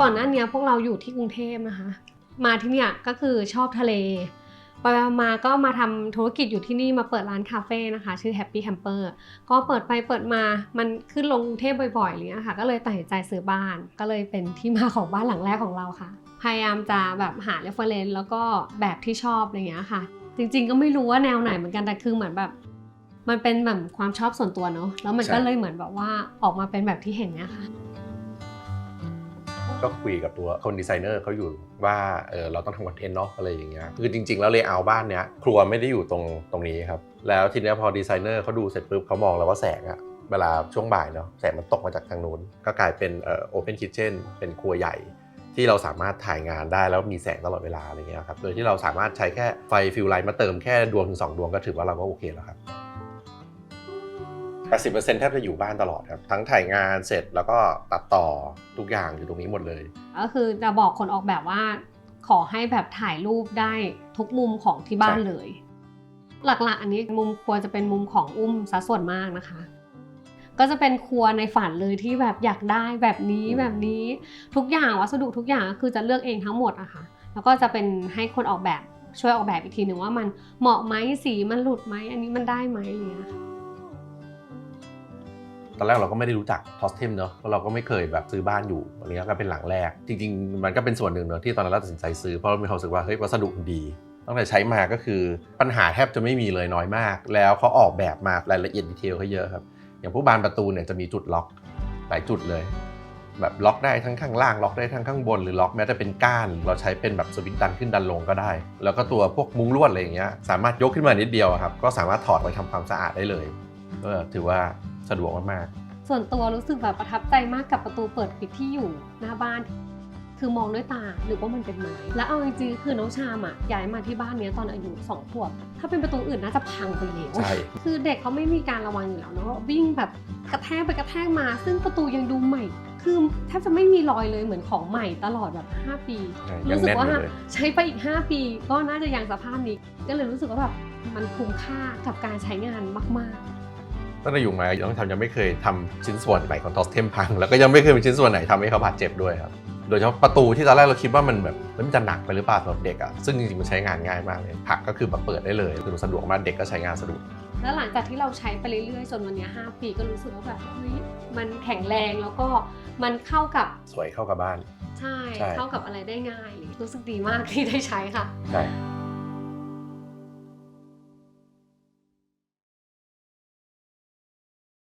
ก่อนหน้าเนี้ยพวกเราอยู่ที่กรุงเทพนะคะ มาที่เนี่ยก็คือชอบทะเลไปๆมาก็มาทำธุรกิจอยู่ที่นี่มาเปิดร้านคาเฟ่นะคะ ชื่อ Happy Camper ก็เปิดไปเปิดมามันขึ้นลงกรุงเทพบ่อยๆอะไรเงี้ยค่ะก็เลยตัดสินใจซื้อบ้าน ก็เลยเป็นที่มาของบ้านหลังแรกของเราค่ะ พยายามจะแบบหา reference แล้วก็แบบที่ชอบอะไรเงี้ยค่ะ จริงๆก็ไม่รู้ว่าแนวไหนเหมือนกันแต่คือเหมือนแบบ มันเป็นแบบความชอบส่วนตัวเนอะแล้วมันก็ใช่เลยเหมือนแบบว่าออกมาเป็นแบบที่เห็นเนี่ยค่ะ ก็คุยกับตัวคนดีไซเนอร์เขาอยู่ว่าเออเราต้องทำคอนเทนต์เนาะอะไรอย่างเงี้ยคือจริง ๆ แล้วเลเยอร์บ้านเนี้ยครัวไม่ได้อยู่ตรงตรงนี้ครับแล้วทีเนี้ยพอดีไซเนอร์เขาดูเสร็จปุ๊บเขามองแล้วว่าแสงอะเวลาช่วงบ่ายเนาะแสงมันตกมาจากทางนู้นก็กลายเป็นเอ่อโอเพนคิทเช่นเป็นครัวใหญ่ที่เราสามารถถ่ายงานได้แล้วมีแสงตลอดเวลาอะไรเงี้ยครับ โดยที่เราสามารถใช้แค่ไฟฟิลไลท์มาเติมแค่ดวงถึงสองดวงก็ถือว่าเราก็โอเคแล้วครับ 80%แทบจะอยู่บ้านตลอดครับ ทั้งถ่ายงานเสร็จแล้วก็ตัดต่อทุกอย่างอยู่ตรงนี้หมดเลย ก็คือจะบอกคนออกแบบว่าขอให้แบบถ่ายรูปได้ทุกมุมของที่บ้านใช่เลย หลักๆ อันนี้มุมครัวจะเป็นมุมของอุ้มซะส่วนมากนะคะ ก็จะเป็นครัวในฝันเลยที่แบบอยากได้แบบนี้แบบนี้ทุกอย่างวัสดุทุกอย่างก็คือจะเลือกเองทั้งหมดอะค่ะ แล้วก็จะเป็นให้คนออกแบบช่วยออกแบบอีกทีหนึ่งว่ามันเหมาะไหมสีมันหลุดไหมอันนี้มันได้ไหมอะไรอย่างเงี้ยค่ะ ตอนแรกเราก็ไม่ได้รู้จักทอสเทมเนอะเพราะเราก็ไม่เคยแบบซื้อบ้านอยู่อันนี้ก็เป็นหลังแรก จริง ๆ มันก็เป็นส่วนหนึ่งเนอะที่ตอนนั้นเราตัดสินใจซื้อเพราะเรามีความรู้สึกว่าเฮ้ยวัสดุมันดีตั้งแต่ใช้มาก็คือปัญหาแทบจะไม่มีเลยน้อยมาก แล้วเขาออกแบบมารายละเอียดดีเทลเขาเยอะครับอย่างพวกบานประตูเนี่ยจะมีจุดล็อกหลายจุดเลย แบบล็อกได้ทั้งข้างล่างล็อกได้ทั้งข้างบนหรือล็อกแม้แต่เป็นก้าน เราใช้เป็นแบบสวิตช์ดันขึ้นดันลงก็ได้ แล้วก็ตัวพวกมุ้งลวดอะไรอย่างเงี้ยสามารถยกขึ้นมานิดเดียวครับก็สามารถถอดไปทำความสะอาดได้เลยก็ถือว่า สะดวกมากๆส่วนตัวรู้สึกแบบประทับใจมากกับประตูเปิดปิดที่อยู่หน้าบ้าน คือมองด้วยตาหรือว่ามันเป็นไม้แล้วเอาจริงๆคือน้องชามอะย้ายมาที่บ้านเนี้ยตอนอายุสองขวบถ้าเป็นประตูอื่นน่าจะพังไปแล้วใช่คือเด็กเขาไม่มีการระวังอยู่แล้วเนาะวิ่งแบบกระแทกไปกระแทกมา ซึ่งประตูยังดูใหม่คือแทบจะไม่มีรอยเลยเหมือนของใหม่ตลอดแบบ 5 ปีใช่ยังรู้สึแน่กนว่าอยู่เลยใช้ไปอีก 5 ปี ก็น่าจะยังสภาพนี้ ก็เลยรู้สึกว่าแบบมันคุ้มค่ากับการใช้งานมาก ๆ ตั้งแต่อยู่มาน้องทำยังไม่เคยทำชิ้นส่วนไหนของทอสเทมพัง แล้วก็ยังไม่เคยมีชิ้นส่วนไหนทำให้เขาบาดเจ็บด้วยครับโดยเฉพาะประตูที่ตอนแรกเราคิดว่ามันแบบเฮ้ยมันจะหนักไปหรือเปล่าสำหรับเด็กอะซึ่งจริงๆมันใช้งานง่ายมากเลยผลักก็คือแบบเปิดได้เลยคือมันสะดวกมากเด็กก็ใช้งานสะดวกแล้วหลังจากที่เราใช้ไปเรื่อยๆจนวันเนี้ย5ปีก็รู้สึกว่าแบบเฮ้ยมันแข็งแรงแล้วก็มันเข้ากับสวยเข้ากับบ้าน ใช่ใช่เข้ากับอะไรได้ง่ายเลยรู้สึกดีมากที่ได้ใช้ค่ะใช่